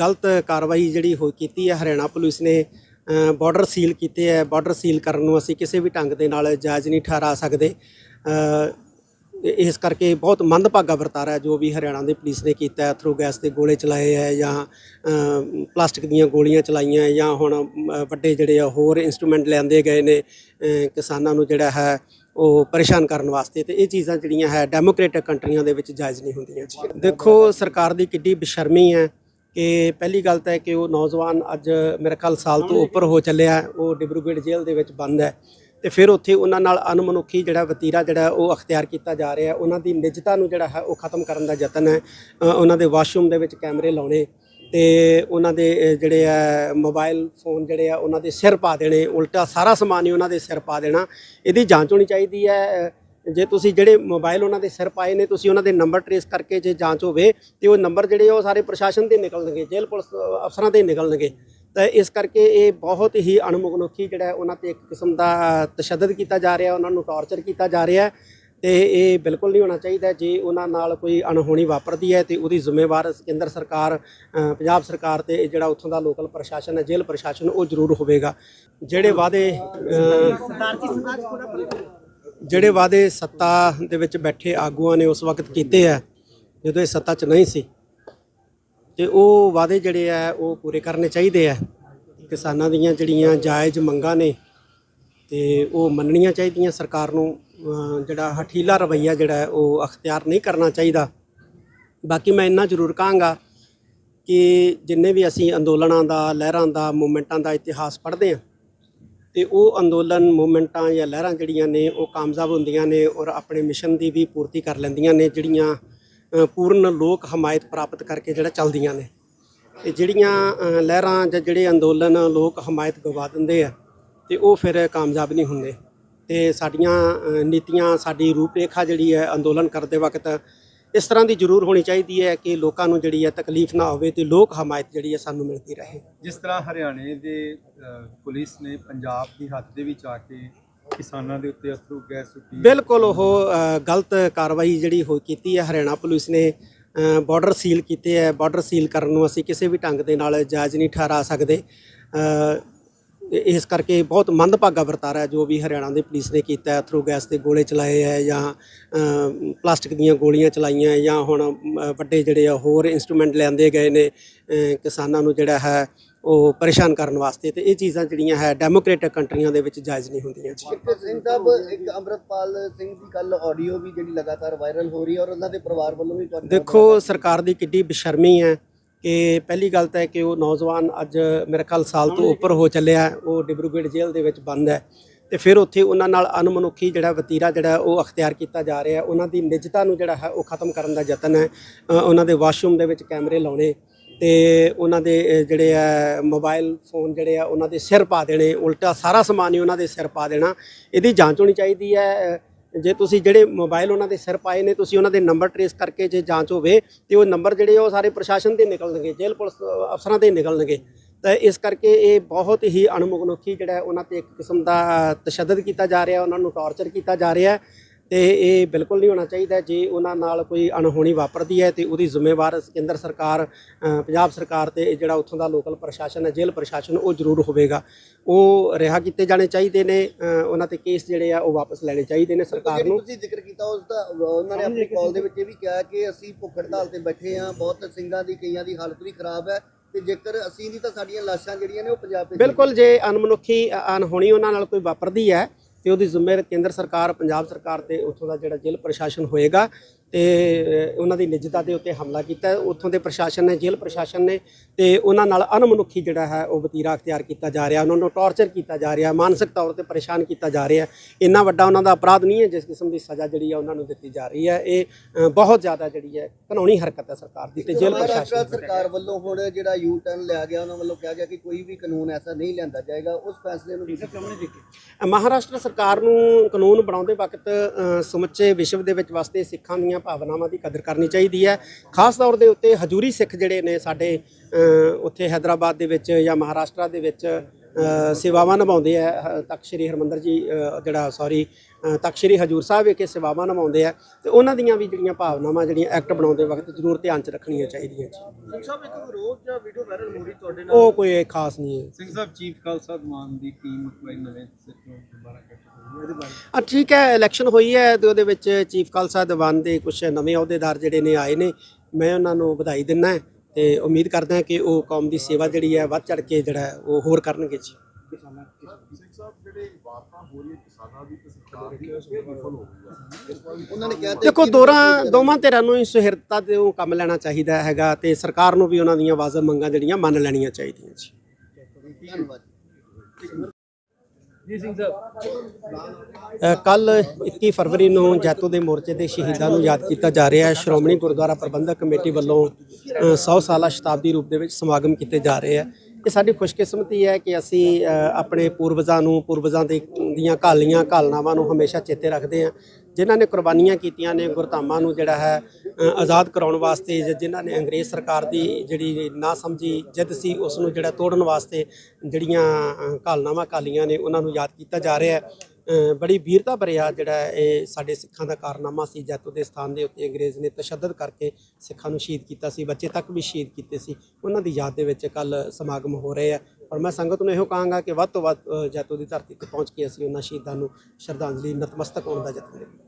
ਗਲਤ ਕਾਰਵਾਈ ਜਿਹੜੀ ਹੋ ਕੀਤੀ ਹੈ ਹਰਿਆਣਾ ਪੁਲਿਸ ਨੇ ਬਾਰਡਰ ਸੀਲ ਕੀਤੇ ਹੈ। ਬਾਰਡਰ ਸੀਲ ਕਰਨ ਨੂੰ ਅਸੀਂ ਕਿਸੇ ਵੀ ਢੰਗ ਦੇ ਨਾਲ ਜਾਇਜ਼ ਨਹੀਂ ਠਹਿਰਾ ਸਕਦੇ। ਇਸ ਕਰਕੇ ਬਹੁਤ ਮੰਦਭਾਗਾ ਵਰਤਾਰਾ ਹੈ ਜੋ ਵੀ ਹਰਿਆਣਾ ਦੀ ਪੁਲਿਸ ਨੇ ਕੀਤਾ ਹੈ। ਥਰੂ ਗੈਸ ਦੇ ਗੋਲੇ ਚਲਾਏ ਹੈ ਜਾਂ ਪਲਾਸਟਿਕ ਦੀਆਂ ਗੋਲੀਆਂ ਚਲਾਈਆਂ ਜਾਂ ਹੁਣ ਵੱਡੇ ਜਿਹੜੇ ਆ ਹੋਰ ਇਨਸਟਰੂਮੈਂਟ ਲਿਆਂਦੇ ਗਏ ਨੇ ਕਿਸਾਨਾਂ ਨੂੰ ਜਿਹੜਾ ਹੈ ਉਹ ਪਰੇਸ਼ਾਨ ਕਰਨ ਵਾਸਤੇ। ਤੇ ਇਹ ਚੀਜ਼ਾਂ ਜਿਹੜੀਆਂ ਹੈ ਡੈਮੋਕ੍ਰੈਟਿਕ ਕੰਟਰੀਆਂ ਦੇ ਵਿੱਚ ਜਾਇਜ਼ ਨਹੀਂ ਹੁੰਦੀਆਂ ਜੀ। ਦੇਖੋ, ਸਰਕਾਰ ਦੀ ਕਿੱਡੀ ਬੇਸ਼ਰਮੀ ਹੈ। ਕਿ ਪਹਿਲੀ ਗੱਲ ਤਾਂ ਹੈ ਕਿ ਉਹ ਨੌਜਵਾਨ ਅੱਜ ਮੇਰੇ ਖਿਆਲ ਸਾਲ ਤੋਂ ਉੱਪਰ ਹੋ ਚੱਲਿਆ ਉਹ ਡਿਬਰੂਗੜ੍ਹ ਜੇਲ੍ਹ ਦੇ ਵਿੱਚ ਬੰਦ ਹੈ। ਤੇ ਫਿਰ ਉੱਥੇ ਉਹਨਾਂ ਨਾਲ ਅਨਮਨੁੱਖੀ ਜਿਹੜਾ ਵਤੀਰਾ ਜਿਹੜਾ ਉਹ ਅਖਤਿਆਰ ਕੀਤਾ ਜਾ ਰਿਹਾ ਉਹਨਾਂ ਦੀ ਨਿੱਜਤਾ ਨੂੰ ਜਿਹੜਾ ਹੈ, ਉਹ ਖਤਮ ਕਰਨ ਦਾ ਯਤਨ ਹੈ। ਉਹਨਾਂ ਦੇ ਵਾਸ਼ਰੂਮ ਦੇ ਵਿੱਚ ਕੈਮਰੇ ਲਾਉਣੇ ਤੇ ਉਹਨਾਂ ਦੇ ਜਿਹੜੇ ਆ ਮੋਬਾਈਲ ਫੋਨ ਜਿਹੜੇ ਆ, ਉਹਨਾਂ ਦੇ ਸਿਰ ਪਾ ਦੇਣੇ। ਉਲਟਾ ਸਾਰਾ ਸਮਾਨ ਹੀ ਉਹਨਾਂ ਦੇ ਸਿਰ ਪਾ ਦੇਣਾ। ਇਹਦੀ ਜਾਂਚ ਹੋਣੀ ਚਾਹੀਦੀ ਹੈ। ਜੇ ਤੁਸੀਂ ਜਿਹੜੇ ਮੋਬਾਈਲ ਉਹਨਾਂ ਦੇ ਸਿਰ ਪਾਏ ਨੇ ਤੁਸੀਂ ਉਹਨਾਂ ਦੇ ਨੰਬਰ ਟਰੇਸ ਕਰਕੇ ਜੇ ਜਾਂਚ ਹੋਵੇ ਤੇ ਉਹ ਨੰਬਰ ਜਿਹੜੇ ਉਹ ਸਾਰੇ ਪ੍ਰਸ਼ਾਸਨ ਦੇ ਨਿਕਲਣਗੇ ਜੇਲ੍ਹ ਪੁਲਿਸ ਅਫਸਰਾਂ ਦੇ ਨਿਕਲਣਗੇ। ਤਾਂ ਇਸ ਕਰਕੇ ਇਹ ਬਹੁਤ ਹੀ ਅਣਮਨੁੱਖੀ ਜਿਹੜਾ ਉਹਨਾਂ ਤੇ ਇੱਕ ਕਿਸਮ ਦਾ ਤਸ਼ੱਦਦ ਕੀਤਾ ਜਾ ਰਿਹਾ ਉਹਨਾਂ ਨੂੰ ਟਾਰਚਰ ਕੀਤਾ ਜਾ ਰਿਹਾ ਤੇ ਇਹ ਬਿਲਕੁਲ ਨਹੀਂ ਹੋਣਾ ਚਾਹੀਦਾ ਜੇ ਉਹਨਾਂ ਨਾਲ ਕੋਈ ਅਣਹੋਣੀ ਵਾਪਰਦੀ ਹੈ ਤੇ ਉਹਦੀ ਜ਼ਿੰਮੇਵਾਰ ਕੇਂਦਰ ਸਰਕਾਰ ਪੰਜਾਬ ਸਰਕਾਰ ਤੇ ਜਿਹੜਾ ਉੱਥੋਂ ਦਾ ਲੋਕਲ ਪ੍ਰਸ਼ਾਸਨ ਹੈ ਜੇਲ੍ਹ ਪ੍ਰਸ਼ਾਸਨ ਉਹ ਜ਼ਰੂਰ ਹੋਵੇਗਾ। ਜਿਹੜੇ ਵਾਅਦੇ ਅ, ਜਿਹੜੇ ਵਾਅਦੇ ਸੱਤਾ ਦੇ ਵਿੱਚ ਬੈਠੇ ਆਗੂਆਂ ਨੇ ਉਸ ਵਕਤ ਕੀਤੇ ਆ, ਜਦੋਂ ਇਹ ਸੱਤਾ 'ਚ ਨਹੀਂ ਸੀ, ਤੇ ਉਹ ਵਾਅਦੇ ਜਿਹੜੇ ਆ, ਉਹ ਪੂਰੇ ਕਰਨੇ ਚਾਹੀਦੇ ਆ। ਕਿਸਾਨਾਂ ਦੀਆਂ ਜਿਹੜੀਆਂ ਜਾਇਜ਼ ਮੰਗਾਂ ਨੇ, ਤੇ ਉਹ ਮੰਨਣੀਆਂ ਚਾਹੀਦੀਆਂ ਸਰਕਾਰ ਨੂੰ ਜਿਹੜਾ ਹਠੀਲਾ ਰਵੱਈਆ ਜਿਹੜਾ ਉਹ ਅਖਤਿਆਰ ਨਹੀਂ ਕਰਨਾ ਚਾਹੀਦਾ। ਬਾਕੀ ਮੈਂ ਇੰਨਾ ਜ਼ਰੂਰ ਕਹਾਂਗਾ ਕਿ ਜਿੰਨੇ ਵੀ ਅਸੀਂ ਅੰਦੋਲਨਾਂ ਦਾ, ਲਹਿਰਾਂ ਦਾ, ਮੂਵਮੈਂਟਾਂ ਦਾ ਇਤਿਹਾਸ ਪੜ੍ਹਦੇ ਹਾਂ ਤੇ ਉਹ ਅੰਦੋਲਨ ਮੂਵਮੈਂਟਾਂ ਜਾਂ ਲਹਿਰਾਂ ਜਿਹੜੀਆਂ ਨੇ, ਉਹ ਕਾਮਯਾਬ ਹੁੰਦੀਆਂ ਨੇ ਔਰ ਆਪਣੇ ਮਿਸ਼ਨ ਦੀ ਵੀ ਪੂਰਤੀ ਕਰ ਲੈਂਦੀਆਂ ਨੇ, ਜਿਹੜੀਆਂ ਪੂਰਨ ਲੋਕ ਹਮਾਇਤ ਪ੍ਰਾਪਤ ਕਰਕੇ ਜਿਹੜਾ ਚੱਲਦੀਆਂ ਨੇ। ਤੇ ਜਿਹੜੀਆਂ ਲਹਿਰਾਂ ਜਾਂ ਜਿਹੜੇ ਅੰਦੋਲਨ ਲੋਕ ਹਮਾਇਤ ਗਵਾ ਦਿੰਦੇ ਆ, ਤੇ ਉਹ ਫਿਰ ਕਾਮਯਾਬ ਨਹੀਂ ਹੁੰਦੇ। ਤੇ ਸਾਡੀਆਂ ਨੀਤੀਆਂ, ਸਾਡੀ ਰੂਪਰੇਖਾ ਜਿਹੜੀ ਹੈ ਅੰਦੋਲਨ ਕਰਦੇ ਵਕਤ ਇਸ ਤਰ੍ਹਾਂ ਦੀ ਜ਼ਰੂਰ ਹੋਣੀ ਚਾਹੀਦੀ ਹੈ ਕਿ ਲੋਕਾਂ ਨੂੰ ਜਿਹੜੀ ਹੈ ਤਕਲੀਫ ਨਾ ਹੋਵੇ ਤੇ ਲੋਕ ਹਮਾਇਤ ਜਿਹੜੀ ਹੈ ਸਾਨੂੰ ਮਿਲਦੀ ਰਹੇ। ਜਿਸ ਤਰ੍ਹਾਂ ਹਰਿਆਣੇ ਦੇ ਪੁਲਿਸ ਨੇ ਪੰਜਾਬ ਦੀ ਹੱਦ ਦੇ ਵਿੱਚ ਆ ਕੇ ਕਿਸਾਨਾਂ ਦੇ ਉੱਤੇ ਅਥਰੂ ਗੈਸ ਸੁੱਟੀ। ਬਿਲਕੁਲ ਉਹ ਗਲਤ ਕਾਰਵਾਈ ਜਿਹੜੀ ਹੋ ਕੀਤੀ ਹੈ ਹਰਿਆਣਾ ਪੁਲਿਸ ਨੇ ਬਾਰਡਰ ਸੀਲ ਕੀਤੇ ਹੈ। ਬਾਰਡਰ ਸੀਲ ਕਰਨ ਨੂੰ ਅਸੀਂ ਕਿਸੇ ਵੀ ਢੰਗ ਦੇ ਨਾਲ ਜਾਇਜ਼ ਨਹੀਂ ਠਹਿਰਾ ਸਕਦੇ। ਇਸ ਕਰਕੇ ਬਹੁਤ ਮੰਦਭਾਗਾ ਵਰਤਾਰਾ ਹੈ ਜੋ ਵੀ ਹਰਿਆਣਾ ਦੀ ਪੁਲਿਸ ਨੇ ਕੀਤਾ ਹੈ ਥਰੂ ਗੈਸ ਦੇ ਗੋਲੇ ਚਲਾਏ ਹੈ ਜਾਂ ਪਲਾਸਟਿਕ ਦੀਆਂ ਗੋਲੀਆਂ ਚਲਾਈਆਂ ਹੈ ਜਾਂ ਹੁਣ ਵੱਡੇ ਜਿਹੜੇ ਆ ਹੋਰ ਇਨਸਟਰੂਮੈਂਟ ਲਿਆਂਦੇ ਗਏ ਨੇ ਕਿਸਾਨਾਂ ਨੂੰ ਜਿਹੜਾ ਹੈ ਉਹ ਪਰੇਸ਼ਾਨ ਕਰਨ ਵਾਸਤੇ ਤੇ ਇਹ ਚੀਜ਼ਾਂ ਜਿਹੜੀਆਂ ਹੈ ਡੈਮੋਕ੍ਰੇਟਿਕ ਕੰਟਰੀਆਂ ਦੇ ਵਿੱਚ ਜਾਇਜ਼ ਨਹੀਂ ਹੁੰਦੀਆਂ ਜੀ। ਸਿੰਘ ਸਾਹਿਬ ਇੱਕ ਅੰਮ੍ਰਿਤਪਾਲ ਸਿੰਘ ਦੀ ਕੱਲ ਆਡੀਓ ਵੀ ਜਿਹੜੀ ਲਗਾਤਾਰ ਵਾਇਰਲ ਹੋ ਰਹੀ ਹੈ ਔਰ ਉਹਨਾਂ ਦੇ ਪਰਿਵਾਰ ਵੱਲੋਂ ਵੀ ਦੇਖੋ ਸਰਕਾਰ ਦੀ ਕਿੱਡੀ ਬੇਸ਼ਰਮੀ ਹੈ। ਕਿ ਪਹਿਲੀ ਗੱਲ ਤਾਂ ਹੈ ਕਿ ਉਹ ਨੌਜਵਾਨ ਅੱਜ ਮੇਰੇ ਖਿਆਲ ਸਾਲ ਤੋਂ ਉੱਪਰ ਹੋ ਚੱਲਿਆ ਉਹ ਡਿਬਰੂਗੜ੍ਹ ਜੇਲ੍ਹ ਦੇ ਵਿੱਚ ਬੰਦ ਹੈ। ਤੇ ਫਿਰ ਉੱਥੇ ਉਹਨਾਂ ਨਾਲ ਅਨਮਨੁੱਖੀ ਜਿਹੜਾ ਵਤੀਰਾ ਜਿਹੜਾ ਉਹ ਅਖਤਿਆਰ ਕੀਤਾ ਜਾ ਰਿਹਾ ਉਹਨਾਂ ਦੀ ਨਿੱਜਤਾ ਨੂੰ ਜਿਹੜਾ ਹੈ, ਉਹ ਖਤਮ ਕਰਨ ਦਾ ਯਤਨ ਹੈ। ਉਹਨਾਂ ਦੇ ਵਾਸ਼ਰੂਮ ਦੇ ਵਿੱਚ ਕੈਮਰੇ ਲਾਉਣੇ ਤੇ ਉਹਨਾਂ ਦੇ ਜਿਹੜੇ ਆ ਮੋਬਾਈਲ ਫੋਨ ਜਿਹੜੇ ਆ, ਉਹਨਾਂ ਦੇ ਸਿਰ ਪਾ ਦੇਣੇ। ਉਲਟਾ ਸਾਰਾ ਸਮਾਨ ਹੀ ਉਹਨਾਂ ਦੇ ਸਿਰ ਪਾ ਦੇਣਾ। ਇਹਦੀ ਜਾਂਚ ਹੋਣੀ ਚਾਹੀਦੀ ਹੈ। ਜੇ ਤੁਸੀਂ ਜਿਹੜੇ ਮੋਬਾਈਲ ਉਹਨਾਂ ਦੇ ਸਿਰ ਪਾਏ ਨੇ, ਤੁਸੀਂ ਉਹਨਾਂ ਦੇ ਨੰਬਰ ਟਰੇਸ ਕਰਕੇ ਜੇ ਜਾਂਚ ਹੋਵੇ ਤੇ ਉਹ ਨੰਬਰ ਜਿਹੜੇ ਉਹ ਸਾਰੇ ਪ੍ਰਸ਼ਾਸਨ ਦੇ ਨਿਕਲਣਗੇ, ਜੇਲ੍ਹ ਪੁਲਿਸ ਅਫਸਰਾਂ ਦੇ ਨਿਕਲਣਗੇ। ਤਾਂ ਇਸ ਕਰਕੇ ਇਹ ਬਹੁਤ ਹੀ ਅਣਮਨੁੱਖੀ ਜਿਹੜਾ ਉਹਨਾਂ ਤੇ ਇੱਕ ਕਿਸਮ ਦਾ ਤਸ਼ੱਦਦ ਕੀਤਾ ਜਾ ਰਿਹਾ, ਉਹਨਾਂ ਨੂੰ ਟਾਰਚਰ ਕੀਤਾ ਜਾ ਰਿਹਾ। ਤੇ ਇਹ ਬਿਲਕੁਲ ਨਹੀਂ ਹੋਣਾ ਚਾਹੀਦਾ ਜੇ ਉਹਨਾਂ ਨਾਲ ਕੋਈ ਅਣਹੋਣੀ ਵਾਪਰਦੀ ਹੈ ਤੇ ਉਹਦੀ ਜ਼ਿੰਮੇਵਾਰ ਕੇਂਦਰ ਸਰਕਾਰ ਪੰਜਾਬ ਸਰਕਾਰ ਤੇ ਜਿਹੜਾ ਉੱਥੋਂ ਦਾ ਲੋਕਲ ਪ੍ਰਸ਼ਾਸਨ ਹੈ ਜੇਲ੍ਹ ਪ੍ਰਸ਼ਾਸਨ ਉਹ ਜ਼ਰੂਰ ਹੋਵੇਗਾ। ਉਹ ਰਿਹਾ ਕੀਤੇ ਜਾਣੇ ਚਾਹੀਦੇ ਨੇ ਉਹਨਾਂ ਤੇ ਕੇਸ ਜਿਹੜੇ ਆ ਉਹ ਵਾਪਸ ਲੈਣੇ ਚਾਹੀਦੇ ਨੇ ਸਰਕਾਰ ਨੂੰ। ਤੁਸੀਂ ਜ਼ਿਕਰ ਕੀਤਾ ਉਸ ਦਾ ਉਹਨਾਂ ਨੇ ਆਪਣੀ ਕਾਲ ਦੇ ਵਿੱਚ ਇਹ ਵੀ ਕਿਹਾ ਕਿ ਅਸੀਂ ਭੁੱਖ ਹੜਤਾਲ ਤੇ ਬੈਠੇ ਹਾਂ ਬਹੁਤ ਸਿੰਘਾਂ ਦੀ ਕਈਆਂ ਦੀ ਹਾਲਤ ਵੀ ਖਰਾਬ ਹੈ ਤੇ ਜੇਕਰ ਅਸੀਂ ਨਹੀਂ ਤਾਂ ਸਾਡੀਆਂ ਲਾਸ਼ਾਂ ਜਿਹੜੀਆਂ ਨੇ ਉਹ ਪੰਜਾਬ ਵਿੱਚ ਬਿਲਕੁਲ ਜੇ ਅਨਮਨੁੱਖੀ ਅ- ਅਣਹੋਣੀ ਉਹਨਾਂ ਨਾਲ ਕੋਈ ਵਾਪਰਦੀ ਹੈ ਤੇ ਉਹਦੀ ਜ਼ਿੰਮੇਵਾਰ ਕੇਂਦਰ ਸਰਕਾਰ ਪੰਜਾਬ ਸਰਕਾਰ ਤੇ ਉੱਥੋਂ ਦਾ ਜਿਹੜਾ ਜ਼ਿਲ੍ਹਾ ਪ੍ਰਸ਼ਾਸਨ ਹੋਏਗਾ। ਤੇ ਉਹਨਾਂ ਦੀ ਨਿਜਤਾ ਦੇ ਉੱਤੇ ਹਮਲਾ ਕੀਤਾ। ਉੱਥੋਂ ਦੇ ਪ੍ਰਸ਼ਾਸਨ ਨੇ ਜੇਲ੍ਹ ਪ੍ਰਸ਼ਾਸਨ ਨੇ ਤੇ ਉਹਨਾਂ ਨਾਲ ਅਨਮਨੁੱਖੀ ਜਿਹੜਾ ਹੈ ਉਹ ਵਤੀਰਾ ਅਖਤਿਆਰ ਕੀਤਾ ਜਾ ਰਿਹਾ। ਉਹਨਾਂ ਨੂੰ ਟਾਰਚਰ ਕੀਤਾ ਜਾ ਰਿਹਾ ਮਾਨਸਿਕ ਤੌਰ ਤੇ ਪਰੇਸ਼ਾਨ ਕੀਤਾ ਜਾ ਰਿਹਾ। ਇੰਨਾ ਵੱਡਾ ਉਹਨਾਂ ਦਾ ਅਪਰਾਧ ਨਹੀਂ ਹੈ ਜਿਸ ਕਿਸਮ ਦੀ ਸਜ਼ਾ ਜਿਹੜੀ ਹੈ ਉਹਨਾਂ ਨੂੰ ਦਿੱਤੀ ਜਾ ਰਹੀ ਹੈ। ਇਹ ਬਹੁਤ ਜ਼ਿਆਦਾ ਜਿਹੜੀ ਹੈ ਕਾਨੂੰਨੀ ਹਰਕਤ ਹੈ ਸਰਕਾਰ ਦੀ ਤੇ ਜੇਲ੍ਹ ਪ੍ਰਸ਼ਾਸਨ ਦੀ। ਸਰਕਾਰ ਵੱਲੋਂ ਹੁਣ ਜਿਹੜਾ ਯੂ ਟਰਨ ਲਿਆ ਗਿਆ ਉਹਨਾਂ ਵੱਲੋਂ ਕਿਹਾ ਗਿਆ ਕਿ ਕੋਈ ਵੀ ਕਾਨੂੰਨ ਐਸਾ ਨਹੀਂ ਲਿਆਂਦਾ ਜਾਏਗਾ। ਉਸ ਫੈਸਲੇ ਨੂੰ ਤੁਸੀਂ ਕਿਵੇਂ ਦੇਖਦੇ ਮਹਾਰਾਸ਼ਟਰ ਸਰਕਾਰ ਨੂੰ ਕਾਨੂੰਨ ਬਣਾਉਂਦੇ ਵਕਤ ਸਮੁੱਚੇ ਵਿਸ਼ਵ ਦੇ ਵਿੱਚ ਵਸਦੇ ਸਿੱਖਾਂ ਦੀਆਂ ਆਪਣੀਆਂ ਭਾਵਨਾਵਾਂ ਦੀ ਕਦਰ ਕਰਨੀ ਚਾਹੀਦੀ ਹੈ। ਖਾਸ ਤੌਰ ਦੇ ਉੱਤੇ ਹਜੂਰੀ ਸਿੱਖ ਜਿਹੜੇ ਨੇ ਸਾਡੇ ਉੱਥੇ ਹైదరాబాద్ ਦੇ ਵਿੱਚ ਜਾਂ ਮਹਾਰਾਸ਼ਟਰ ਦੇ ਵਿੱਚ ਸੇਵਾਵਾਂ ਨਿਭਾਉਂਦੇ ਆ। ਤਖਤ ਸ੍ਰੀ ਹਰਮੰਦਰ ਜੀ ਜਿਹੜਾ ਸੌਰੀ ਤਖਤ ਸ੍ਰੀ ਹਜੂਰ ਸਾਹਿਬ ਵਿਖੇ ਸੇਵਾਵਾਂ ਨਿਭਾਉਂਦੇ ਆ। ਤੇ ਉਹਨਾਂ ਦੀਆਂ ਵੀ ਜਿਹੜੀਆਂ ਭਾਵਨਾਵਾਂ ਜਿਹੜੀਆਂ ਐਕਟ ਬਣਾਉਂਦੇ ਵਕਤ ਜ਼ਰੂਰ ਧਿਆਨ ਚ ਰੱਖਣੀਆਂ ਚਾਹੀਦੀਆਂ ਜੀ। ਸਿੰਘ ਸਾਹਿਬ ਇੱਕ ਵਿਰੋਧ ਜਾਂ ਵੀਡੀਓ ਵਾਇਰਲ ਹੋ ਰਹੀ ਤੁਹਾਡੇ ਨਾਲ? ਉਹ ਕੋਈ ਖਾਸ ਨਹੀਂ ਹੈ। ਸਿੰਘ ਸਾਹਿਬ ਚੀਫ ਖਾਲਸਾ ਦਮਾਨ ਦੀ ਟੀਮ ਕੋਈ ਨਵੇਂ ਸਿਰ ਤੋਂ ਦੁਬਾਰਾ ਆ ਠੀਕ ਹੈ ਇਲੈਕਸ਼ਨ ਹੋਈ ਹੈ ਤੇ ਉਹਦੇ ਵਿੱਚ ਚੀਫ ਖਾਲਸਾ ਦੀਵਾਨ ਦੇ ਕੁਝ ਨਵੇਂ ਅਹੁਦੇਦਾਰ ਜਿਹੜੇ ਨੇ ਆਏ ਨੇ ਮੈਂ ਉਹਨਾਂ ਨੂੰ ਵਧਾਈ ਦਿੰਦਾ ਹੈ ਤੇ ਉਮੀਦ ਕਰਦਾ ਹਾਂ ਕਿ ਉਹ ਕੌਮ ਦੀ ਸੇਵਾ ਜਿਹੜੀ ਹੈ ਵੱਧ ਚੜ ਕੇ ਜਿਹੜਾ ਉਹ ਹੋਰ ਕਰਨਗੇ ਜੀ। ਦੇਖੋ ਦੋਰਾਂ ਦੋਵਾਂ ਧਿਰਾਂ ਨੂੰ ਹੀ ਸੁਹਿਰਦਤਾ ਦੇ ਉਹ ਕੰਮ ਲੈਣਾ ਚਾਹੀਦਾ ਹੈਗਾ ਤੇ ਸਰਕਾਰ ਨੂੰ ਵੀ ਉਹਨਾਂ ਦੀਆਂ ਵਾਜਬ ਮੰਗਾਂ ਜਿਹੜੀਆਂ ਮੰਨ ਲੈਣੀਆਂ ਚਾਹੀਦੀਆਂ ਜੀ। ਧੰਨਵਾਦ। ਜੀ ਸਿੰਘ ਸਾਹਿਬ। ਕੱਲ 21 ਫਰਵਰੀ ਨੂੰ ਜੈਤੋ ਦੇ ਮੋਰਚੇ ਦੇ ਸ਼ਹੀਦਾਂ ਨੂੰ ਯਾਦ ਕੀਤਾ ਜਾ ਰਿਹਾ ਹੈ। ਸ਼੍ਰੋਮਣੀ ਗੁਰਦੁਆਰਾ ਪ੍ਰਬੰਧਕ ਕਮੇਟੀ ਵੱਲੋਂ ਅ, 100 ਸਾਲਾ ਸ਼ਤਾਬਦੀ ਰੂਪ ਦੇ ਵਿੱਚ ਸਮਾਗਮ ਕੀਤੇ ਜਾ ਰਹੇ ਹੈ। ਇਹ ਸਾਡੀ ਖੁਸ਼ਕਿਸਮਤੀ ਹੈ ਕਿ ਅਸੀਂ ਆਪਣੇ ਪੂਰਵਜਾਂ ਨੂੰ ਪੂਰਵਜਾਂ ਦੇ ਦੀਆਂ ਕਾਲੀਆਂ ਕਾਲਨਾਵਾਂ ਨੂੰ ਹਮੇਸ਼ਾ ਚੇਤੇ ਰੱਖਦੇ ਹਾਂ। ਜਿਨ੍ਹਾਂ ਨੇ ਕੁਰਬਾਨੀਆਂ ਕੀਤੀਆਂ ਨੇ ਗੁਰਧਾਮਾਂ ਨੂੰ ਜਿਹੜਾ ਹੈ ਆਜ਼ਾਦ ਕਰਾਉਣ ਵਾਸਤੇ ਜਿਨ੍ਹਾਂ ਨੇ ਅੰਗਰੇਜ਼ ਸਰਕਾਰ ਦੀ ਜਿਹੜੀ ਨਾ ਸਮਝੀ ਜਿੱਦ ਸੀ ਉਸ ਨੂੰ ਜਿਹੜਾ ਤੋੜਨ ਵਾਸਤੇ ਜਿਹੜੀਆਂ ਅ, ਕਾਲਨਾਵਾਂ ਕਾਲੀਆਂ ਨੇ ਉਹਨਾਂ ਨੂੰ ਯਾਦ ਕੀਤਾ ਜਾ ਰਿਹਾ ਹੈ। ਬੜੀ ਵੀਰਤਾ ਭਰਿਆ ਜਿਹੜਾ ਇਹ ਸਾਡੇ ਸਿੱਖਾਂ ਦਾ ਕਾਰਨਾਮਾ ਸੀ ਜੈਤੋ ਦੇ ਸਥਾਨ ਦੇ ਉੱਤੇ ਅੰਗਰੇਜ਼ ਨੇ ਤਸ਼ੱਦਦ ਕਰਕੇ ਸਿੱਖਾਂ ਨੂੰ ਸ਼ਹੀਦ ਕੀਤਾ ਸੀ ਬੱਚੇ ਤੱਕ ਵੀ ਸ਼ਹੀਦ ਕੀਤੇ ਸੀ। ਉਹਨਾਂ ਦੀ ਯਾਦ ਦੇ ਵਿੱਚ ਕੱਲ ਸਮਾਗਮ ਹੋ ਰਹੇ ਆ। ਪਰ ਮੈਂ ਸੰਗਤ ਨੂੰ ਇਹੋ ਕਹਾਂਗਾ ਕਿ ਵੱਧ ਤੋਂ ਵੱਧ ਅ, ਜੈਤੋ ਦੀ ਧਰਤੀ ਤੇ ਪਹੁੰਚ ਕੇ ਅਸੀਂ ਉਹਨਾਂ ਸ਼ਹੀਦਾਂ ਨੂੰ ਸ਼ਰਧਾਂਜਲੀ ਨਤਮਸਤਕ ਹੋਣ ਦਾ ਯਤਨ ਕਰੀਏ।